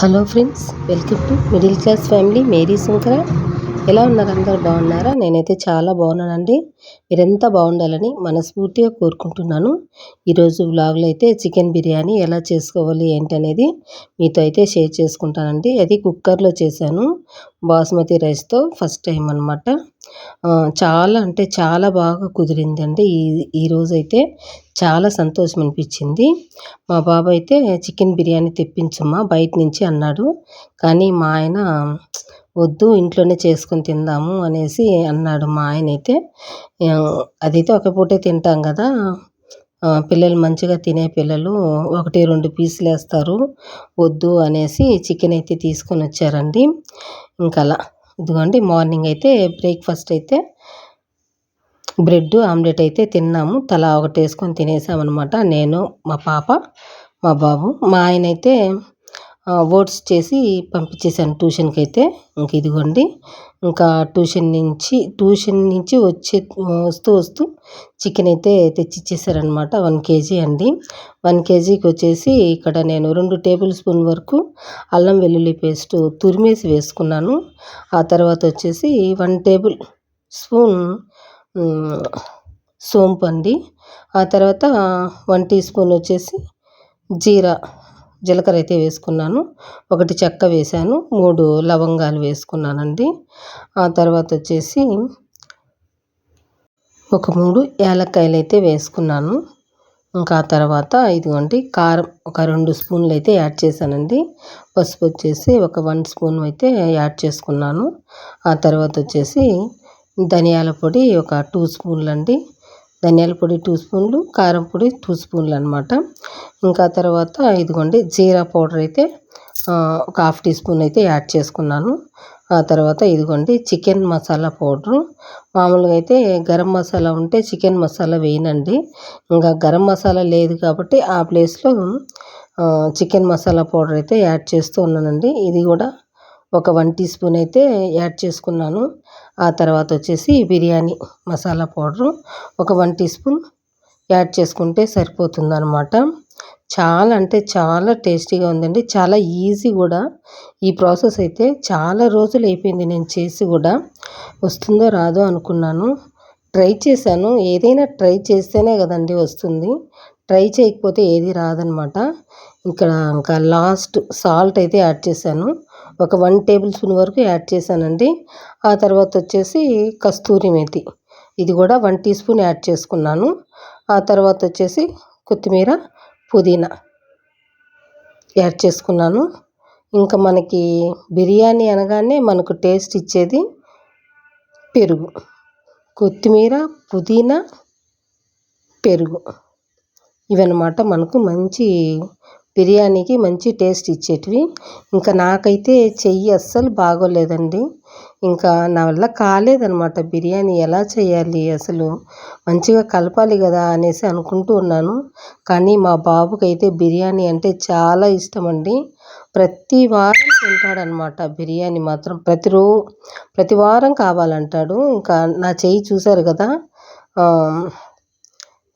Hello friends welcome to middle class family. Mary శంకర. ఎలా ఉన్నారు అందరు? బాగున్నారా? నేనైతే చాలా బాగున్నానండి. మీరెంత బాగుండాలని మనస్ఫూర్తిగా కోరుకుంటున్నాను. ఈరోజు వ్లాగ్లో అయితే చికెన్ బిర్యానీ ఎలా చేసుకోవాలి ఏంటనేది మీతో అయితే షేర్ చేసుకుంటానండి. అది కుక్కర్లో చేశాను. బాస్మతి రైస్తో ఫస్ట్ టైం అనమాట చాలా అంటే చాలా బాగా కుదిరిందండి. ఈ ఈరోజు అయితే చాలా సంతోషం అనిపించింది మా బాబు అయితే చికెన్ బిర్యానీ తెప్పించమ్మా బయట నుంచి అన్నాడు. కానీ మా ఆయన వద్దు ఇంట్లోనే చేసుకొని తిందాము అనేసి అన్నాడు మా ఆయన అయితే అదైతే ఒక పూటే తింటాం కదా. పిల్లలు మంచిగా తినే పిల్లలు ఒకటి రెండు పీసులు వేస్తారు వద్దు అనేసి చికెన్ అయితే తీసుకొని వచ్చారండి ఇంకా అలా ఇదిగోండి మార్నింగ్ అయితే బ్రేక్ఫాస్ట్ అయితే బ్రెడ్ ఆమ్లెట్ అయితే తిన్నాము. తలా ఒకటి వేసుకొని తినేసామన్నమాట. నేను మా పాప మా బాబు మా ఆయన అయితే ఓట్స్ చేసి పంపించేసాను ట్యూషన్కి అయితే ఇంక ఇదిగోండి. ఇంకా ట్యూషన్ నుంచి ట్యూషన్ నుంచి వచ్చే వస్తూ వస్తూ చికెన్ అయితే తెచ్చిచ్చేసారనమాట వన్ కేజీ అండి. వన్ కేజీకి వచ్చేసి ఇక్కడ నేను రెండు టేబుల్ స్పూన్ వరకు అల్లం వెల్లుల్లి పేస్ట్ తురిమేసి వేసుకున్నాను. ఆ తర్వాత వచ్చేసి వన్ టేబుల్ స్పూన్ సోంపు అండి. ఆ తర్వాత వన్ టీ స్పూన్ వచ్చేసి జీరా జీలకర్ర అయితే వేసుకున్నాను. ఒకటి చెక్క వేశాను మూడు లవంగాలు వేసుకున్నానండి. ఆ తర్వాత వచ్చేసి ఒక మూడు యాలక్కాయలు అయితే వేసుకున్నాను. ఇంకా తర్వాత ఇదిగోండి కారం ఒక రెండు స్పూన్లు అయితే యాడ్ చేశానండి. పసుపు వచ్చేసి ఒక వన్ స్పూన్ అయితే యాడ్ చేసుకున్నాను. ఆ తర్వాత వచ్చేసి ధనియాల పొడి ఒక టూ స్పూన్లు అండి ధనియాల పొడి టూ స్పూన్లు కారం పొడి టూ స్పూన్లు అనమాట ఇంకా తర్వాత ఇదిగోండి జీరా పౌడర్ అయితే ఒక హాఫ్ టీ స్పూన్ అయితే యాడ్ చేసుకున్నాను. ఆ తర్వాత ఇదిగోండి చికెన్ మసాలా పౌడరు. మామూలుగా అయితే గరం మసాలా ఉంటే చికెన్ మసాలా వేయనండి. ఇంకా గరం మసాలా లేదు కాబట్టి ఆ ప్లేస్లో చికెన్ మసాలా పౌడర్ అయితే యాడ్ చేస్తూ ఉన్నానండి. ఇది కూడా ఒక వన్ టీ స్పూన్ అయితే యాడ్ చేసుకున్నాను. ఆ తర్వాత వచ్చేసి బిర్యానీ మసాలా పౌడరు ఒక వన్ టీ స్పూన్ యాడ్ చేసుకుంటే సరిపోతుంది అనమాట చాలా అంటే చాలా టేస్టీగా ఉందండి. చాలా ఈజీ కూడా. ఈ ప్రాసెస్ అయితే చాలా రోజులు అయిపోయింది నేను చేసి కూడా. వస్తుందో రాదో అనుకున్నాను. ట్రై చేశాను. ఏదైనా ట్రై చేస్తేనే కదండి వస్తుంది. ట్రై చేయకపోతే ఏది రాదనమాట ఇక్కడ ఇంకా లాస్ట్ సాల్ట్ అయితే యాడ్ చేశాను. ఒక వన్ టేబుల్ స్పూన్ వరకు యాడ్ చేశానండి. ఆ తర్వాత వచ్చేసి కస్తూరి మేతి. ఇది కూడా వన్ టీ స్పూన్ యాడ్ చేసుకున్నాను. ఆ తర్వాత వచ్చేసి కొత్తిమీర పుదీనా యాడ్ చేసుకున్నాను. ఇంకా మనకి బిర్యానీ అనగానే మనకు టేస్ట్ ఇచ్చేది పెరుగు. కొత్తిమీర పుదీనా పెరుగు. ఇవన్నమాట మనకు మంచి బిర్యానీకి మంచి టేస్ట్ ఇచ్చేటివి. ఇంకా నాకైతే చెయ్యి అస్సలు బాగోలేదండి. ఇంకా నా వల్ల కాలేదనమాట బిర్యానీ ఎలా చేయాలి అసలు. మంచిగా కలపాలి కదా అనేసి అనుకుంటూ ఉన్నాను. కానీ మా బాబుకి అయితే బిర్యానీ అంటే చాలా ఇష్టం అండి ప్రతి వారం తింటాడనమాట బిర్యానీ మాత్రం. ప్రతిరో ప్రతి వారం కావాలంటాడు. ఇంకా నా చెయ్యి చూశారు కదా.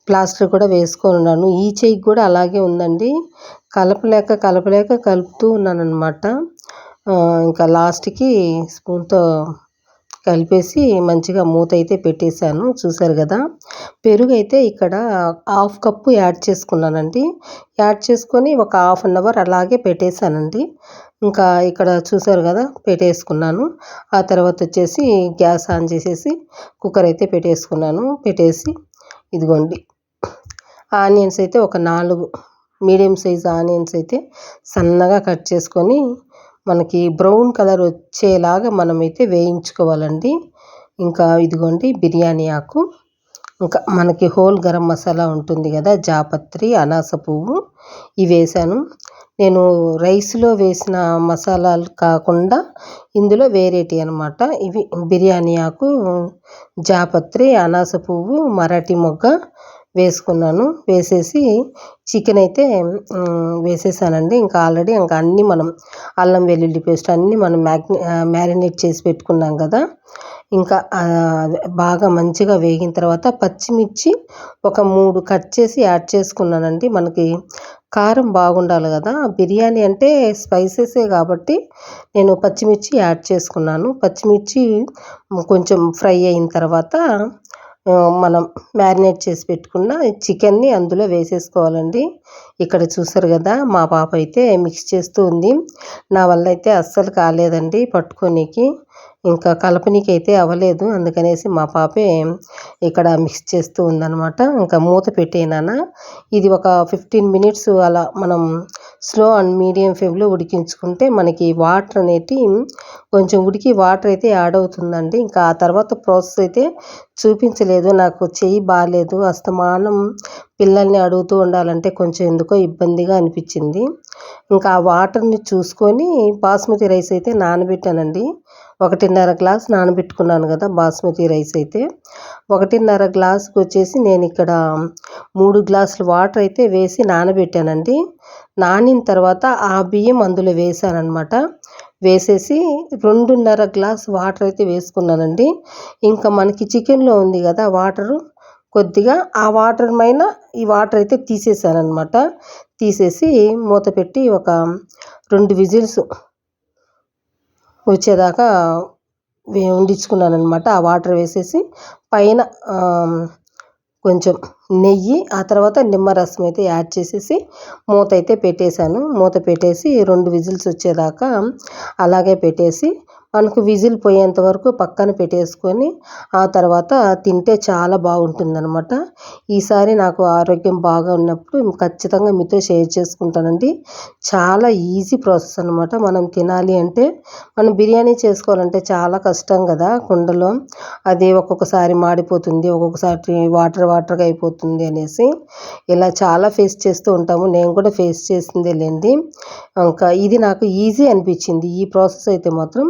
ప్లాస్టర్ కూడా వేసుకొని ఉన్నాను. ఈ చెయ్యికి కూడా అలాగే ఉందండి. కలపలేక కలపలేక కలుపుతూ ఉన్నానన్నమాట. ఇంకా లాస్ట్కి స్పూన్తో కలిపేసి మంచిగా మూత అయితే పెట్టేశాను చూసారు కదా. పెరుగు అయితే ఇక్కడ హాఫ్ కప్పు యాడ్ చేసుకున్నానండి. యాడ్ చేసుకొని ఒక హాఫ్ అన్ అవర్ అలాగే పెట్టేశానండి. ఇంకా ఇక్కడ చూసారు కదా పెట్టేసుకున్నాను. ఆ తర్వాత వచ్చేసి గ్యాస్ ఆన్ చేసేసి కుక్కర్ అయితే పెట్టేసుకున్నాను పెట్టేసి ఇదిగోండి. ఆనియన్స్ అయితే ఒక నాలుగు మీడియం సైజ్ ఆనియన్స్ అయితే సన్నగా కట్ చేసుకొని మనకి బ్రౌన్ కలర్ వచ్చేలాగా మనమైతే వేయించుకోవాలండి. ఇంకా ఇదిగోండి బిర్యానీ ఆకు. ఇంకా మనకి హోల్ గరం మసాలా ఉంటుంది కదా జాపత్రి అనాస పువ్వు ఇవి వేసాను నేను రైస్లో వేసిన మసాలాలు కాకుండా ఇందులో వేరేటి అనమాట ఇవి బిర్యానీ ఆకు జాపత్రి అనాస పువ్వు మరాఠీ మొగ్గ వేసుకున్నాను. వేసేసి చికెన్ అయితే వేసేసానండి. ఇంకా ఆల్రెడీ ఇంకా అన్నీ మనం అల్లం వెల్లుల్లి పేస్ట్ అన్నీ మనం మ్యాగ్ని మ్యారినేట్ చేసి పెట్టుకున్నాం కదా. ఇంకా బాగా మంచిగా వేగిన తర్వాత పచ్చిమిర్చి ఒక మూడు కట్ చేసి యాడ్ చేసుకున్నానండి. మనకి కారం బాగుండాలి కదా. బిర్యానీ అంటే స్పైసెసే కాబట్టి నేను పచ్చిమిర్చి యాడ్ చేసుకున్నాను. పచ్చిమిర్చి కొంచెం ఫ్రై అయిన తర్వాత మనం మ్యారినేట్ చేసి పెట్టుకున్న చికెన్ని అందులో వేసేసుకోవాలండి. ఇక్కడ చూసారు కదా మా పాప అయితే మిక్స్ చేస్తూ ఉంది. నా వల్ల అయితే అస్సలు కాలేదండి పట్టుకోనికి. ఇంకా కలపనీకి అయితే అవ్వలేదు. అందుకనేసి మా పాపే ఇక్కడ మిక్స్ చేస్తూ ఉందనమాట ఇంకా మూత పెట్టేనానా. ఇది ఒక ఫిఫ్టీన్ మినిట్స్ అలా మనం స్లో అండ్ మీడియం ఫ్లేమ్లో ఉడికించుకుంటే మనకి వాటర్ అనేటి కొంచెం ఉడికి వాటర్ అయితే యాడ్ అవుతుందండి. ఇంకా ఆ తర్వాత ప్రాసెస్ అయితే చూపించలేదు. నాకు చెయ్యి బాగాలేదు అస్తమానం పిల్లల్ని అడుగుతూ ఉండాలంటే కొంచెం ఎందుకో ఇబ్బందిగా అనిపించింది. ఇంకా ఆ వాటర్ని చూసుకొని బాస్మతి రైస్ అయితే నానబెట్టానండి. ఒకటిన్నర గ్లాస్ నానబెట్టుకున్నాను కదా బాస్మతి రైస్ అయితే. ఒకటిన్నర గ్లాస్కి వచ్చేసి నేను ఇక్కడ మూడు గ్లాసులు వాటర్ అయితే వేసి నానబెట్టానండి. నానిన తర్వాత ఆ బియ్యం అందులో వేసానమాట వేసేసి రెండున్నర గ్లాస్ వాటర్ అయితే వేసుకున్నానండి. ఇంకా మనకి చికెన్లో ఉంది కదా వాటరు కొద్దిగా ఆ వాటర్ పైన ఈ వాటర్ అయితే తీసేసానమాట తీసేసి మూత పెట్టి ఒక రెండు విజిల్స్ వచ్చేదాకా వండించుకున్నాను అనమాట ఆ వాటర్ వేసేసి పైన కొంచెం నెయ్యి ఆ తర్వాత నిమ్మరసం అయితే యాడ్ చేసేసి మూత అయితే పెట్టేశాను. మూత పెట్టేసి రెండు విజిల్స్ వచ్చేదాకా అలాగే పెట్టేసి మనకు విజిల్ పోయేంత వరకు పక్కన పెట్టేసుకొని ఆ తర్వాత తింటే చాలా బాగుంటుందన్నమాట. ఈసారి నాకు ఆరోగ్యం బాగా ఉన్నప్పుడు ఖచ్చితంగా మీతో షేర్ చేసుకుంటానండి. చాలా ఈజీ ప్రాసెస్ అనమాట మనం తినాలి అంటే మనం బిర్యానీ చేసుకోవాలంటే చాలా కష్టం కదా కుండలో. అది ఒక్కొక్కసారి మాడిపోతుంది ఒక్కొక్కసారి వాటర్ వాటర్గా అయిపోతుంది అనేసి ఇలా చాలా ఫేస్ చేస్తూ ఉంటాము. నేను కూడా ఫేస్ చేసిందే లేండి. ఇంకా ఇది నాకు ఈజీ అనిపించింది. ఈ ప్రాసెస్ అయితే మాత్రం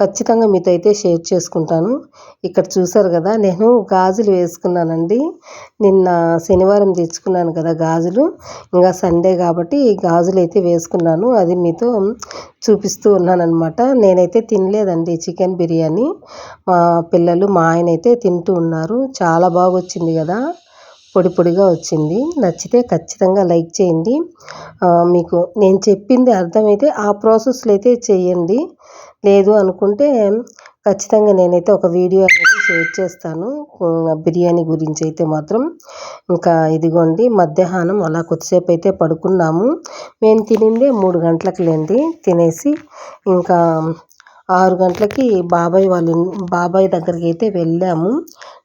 ఖచ్చితంగా మీతో అయితే షేర్ చేసుకుంటాను. ఇక్కడ చూసారు కదా నేను గాజులు వేసుకున్నానండి. నిన్న శనివారం తెచ్చుకున్నాను కదా గాజులు. ఇంకా సండే కాబట్టి గాజులు అయితే వేసుకున్నాను. అది మీతో చూపిస్తూ ఉన్నాను నేనైతే తినలేదండి చికెన్ బిర్యానీ. మా పిల్లలు మా ఆయన అయితే తింటూ ఉన్నారు. చాలా బాగా వచ్చింది కదా. పొడి పొడిగా వచ్చింది. నచ్చితే ఖచ్చితంగా లైక్ చేయండి. మీకు నేను చెప్పింది అర్థమైతే ఆ ప్రాసెస్లో అయితే చేయండి. లేదు అనుకుంటే ఖచ్చితంగా నేనైతే ఒక వీడియో అనేది షేర్ చేస్తాను. బిర్యానీ గురించి అయితే మాత్రం. ఇంకా ఇదిగోండి మధ్యాహ్నం అలా కొద్దిసేపు అయితే పడుకున్నాము. మేము తినిందే మూడు గంటలకు లేండి. తినేసి ఇంకా ఆరు గంటలకి బాబాయ్ వాళ్ళ బాబాయ్ దగ్గరికి అయితే వెళ్ళాము.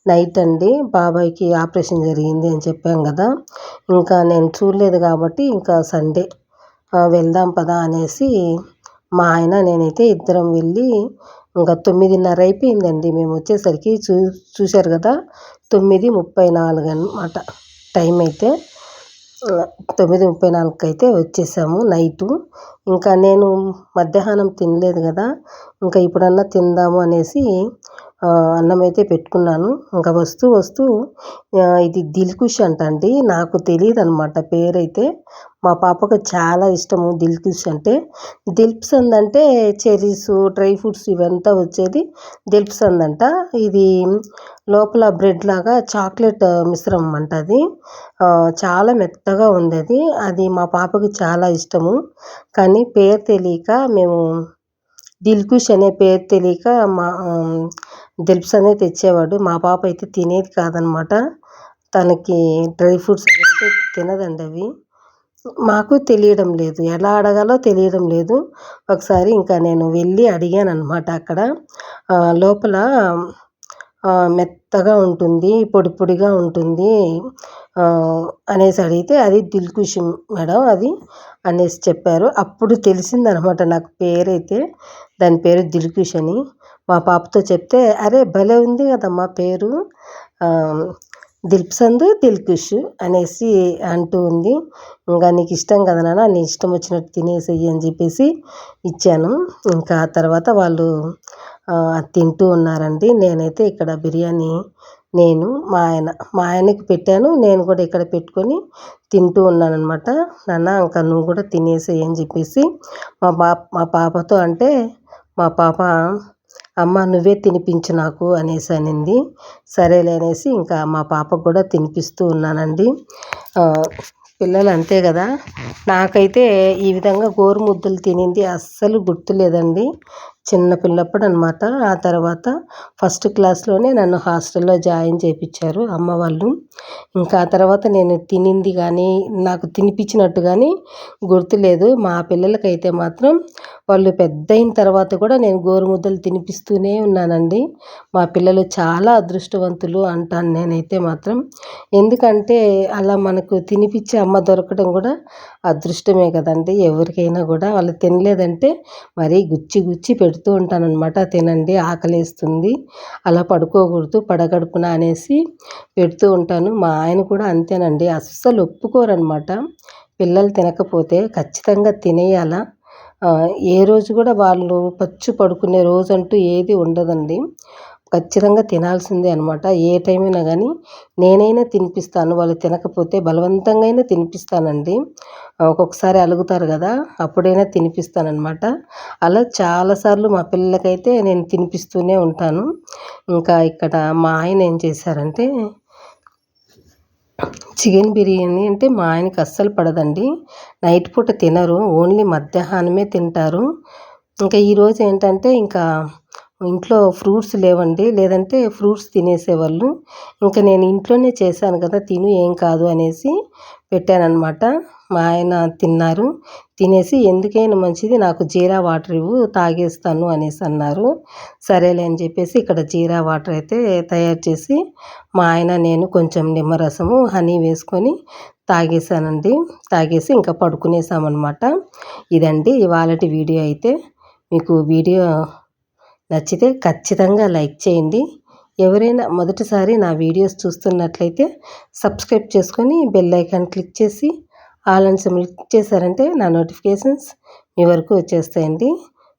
నైట్ అండి. బాబాయ్కి ఆపరేషన్ జరిగింది అని చెప్పాం కదా. ఇంకా నేను చూడలేదు కాబట్టి ఇంకా సండే వెళ్దాం పదా అనేసి మా ఆయన నేనైతే ఇద్దరం వెళ్ళి ఇంకా తొమ్మిదిన్నర అయిపోయిందండి. మేము వచ్చేసరికి చూ చూశారు కదా తొమ్మిది ముప్పై నాలుగు అనమాట టైం అయితే. తొమ్మిది ముప్పై నాలుగుకి అయితే వచ్చేసాము నైటు. ఇంకా నేను మధ్యాహ్నం తినలేదు కదా ఇంకా ఇప్పుడన్నా తిందాము అనేసి అన్నం అయితే పెట్టుకున్నాను. ఇంకా వస్తూ వస్తూ ఇది దిల్కుష్ అంట అండి నాకు తెలియదు అనమాట పేరైతే. మా పాపకు చాలా ఇష్టము దిల్కుష్ అంటే. దిల్ప్సంద్ అంటే చెరీస్ డ్రై ఫ్రూట్స్ ఇవంతా వచ్చేది దిల్ప్సంద్ అంట ఇది లోపల బ్రెడ్ లాగా చాక్లెట్ మిశ్రమం అంట అది. చాలా మెత్తగా ఉంది అది అది మా పాపకు చాలా ఇష్టము. కానీ పేరు తెలియక మేము దిల్కుష్ అనే పేరు తెలియక మా దిల్ప్స్ అనేది తెచ్చేవాడు. మా పాప అయితే తినేది కాదనమాట. తనకి డ్రై ఫ్రూట్స్ అంటే తినదండి అవి. మాకు తెలియడం లేదు. ఎలా అడగాలో తెలియడం లేదు. ఒకసారి ఇంకా నేను వెళ్ళి అడిగాను అనమాట అక్కడ లోపల మెత్తగా ఉంటుంది పొడి పొడిగా ఉంటుంది అనేసి అడిగితే అది దిల్కుష్ మేడం అది అనేసి చెప్పారు. అప్పుడు తెలిసిందనమాట నాకు పేరైతే. దాని పేరు దిల్కుష్ అని. మా పాపతో చెప్తే అరే భలే ఉంది కదమ్మా పేరు. దిల్పసంద్ దిల్కుష్ అనేసి అంటూ ఉంది. ఇంకా నీకు ఇష్టం కదా నాన్న నీ ఇష్టం వచ్చినట్టు తినేసేయి అని చెప్పేసి ఇచ్చాను. ఇంకా తర్వాత వాళ్ళు తింటూ ఉన్నారండి. నేనైతే ఇక్కడ బిర్యానీ నేను మా ఆయన మా ఆయనకి పెట్టాను. నేను కూడా ఇక్కడ పెట్టుకొని తింటూ ఉన్నాను అనమాట నాన్న ఇంకా నువ్వు కూడా తినేసేయి అని చెప్పేసి మా పాప మా పాపతో అంటే మా పాప అమ్మ నువ్వే తినిపించు నాకు అనేసి అనింది సరేలే అనేసి ఇంకా మా పాపకు కూడా తినిపిస్తూ ఉన్నానండి. పిల్లలు అంతే కదా. నాకైతే ఈ విధంగా గోరుముద్దలు తినింది అస్సలు గుర్తులేదండి. చిన్న పిల్లప్పుడు అనమాట ఆ తర్వాత ఫస్ట్ క్లాస్లోనే నన్ను హాస్టల్లో జాయిన్ చేయించారు అమ్మ వాళ్ళు. ఇంకా ఆ తర్వాత నేను తినింది కానీ నాకు తినిపించినట్టు కానీ గుర్తులేదు. మా పిల్లలకైతే మాత్రం వాళ్ళు పెద్ద అయిన తర్వాత కూడా నేను గోరుముద్దలు తినిపిస్తూనే ఉన్నానండి. మా పిల్లలు చాలా అదృష్టవంతులు అంటాను నేనైతే మాత్రం. ఎందుకంటే అలా మనకు తినిపించే అమ్మ దొరకడం కూడా అదృష్టమే కదండి. ఎవరికైనా కూడా వాళ్ళు తినలేదంటే మరీ గుచ్చి గుచ్చి పెడుతూ ఉంటానన్నమాట. తినండి ఆకలేస్తుంది అలా పడుకోకూడదు పడగడుపున అనేసి పెడుతూ ఉంటాను. మా ఆయన కూడా అంతేనండి. అస్సలు ఒప్పుకోరనమాట పిల్లలు తినకపోతే ఖచ్చితంగా తినేయాలా? ఏ రోజు కూడా వాళ్ళు పచ్చి పడుకునే రోజంటూ ఏది ఉండదండి. ఖచ్చితంగా తినాల్సిందే అనమాట ఏ టైం అయినా కానీ నేనైనా తినిపిస్తాను. వాళ్ళు తినకపోతే బలవంతంగా అయినా తినిపిస్తానండి ఒక్కొక్కసారి అలుగుతారు కదా అప్పుడైనా తినిపిస్తానమాట అలా చాలాసార్లు మా పిల్లలకైతే నేను తినిపిస్తూనే ఉంటాను. ఇంకా ఇక్కడ మా ఆయన ఏం చేశారంటే చికెన్ బిర్యానీ అంటే మా ఆయనకి అస్సలు పడదండి. నైట్ పూట తినరు. ఓన్లీ మధ్యాహ్నమే తింటారు. ఇంకా ఈరోజు ఏంటంటే ఇంకా ఇంట్లో ఫ్రూట్స్ లేవండి లేదంటే ఫ్రూట్స్ తినేసేవాళ్ళు. ఇంకా నేను ఇంట్లోనే చేశాను కదా తిను ఏం కాదు అనేసి పెట్టానమాట మా ఆయన తిన్నారు తినేసి ఎందుకైనా మంచిది నాకు జీరా వాటర్ ఇవ్వు తాగేస్తాను అనేసి అన్నారు. సరేలే అని చెప్పేసి ఇక్కడ జీరా వాటర్ అయితే తయారు చేసి మా ఆయన నేను కొంచెం నిమ్మరసము హనీ వేసుకొని తాగేసానండి తాగేసి ఇంకా పడుకునేసామన్నమాట. ఇదండి ఇవాళటి వీడియో అయితే. మీకు వీడియో నచ్చితే ఖచ్చితంగా లైక్ చేయండి. ఎవరైనా మొదటిసారి నా వీడియోస్ చూస్తున్నట్లయితే సబ్స్క్రైబ్ చేసుకొని బెల్ ఐకాన్ క్లిక్ చేసి ఆల్ అండ్ సిమ్ క్లిక్ చేశారంటే నా నోటిఫికేషన్స్ మీ వరకు వచ్చేస్తాయండి.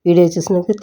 వీడియో చూసినందుకు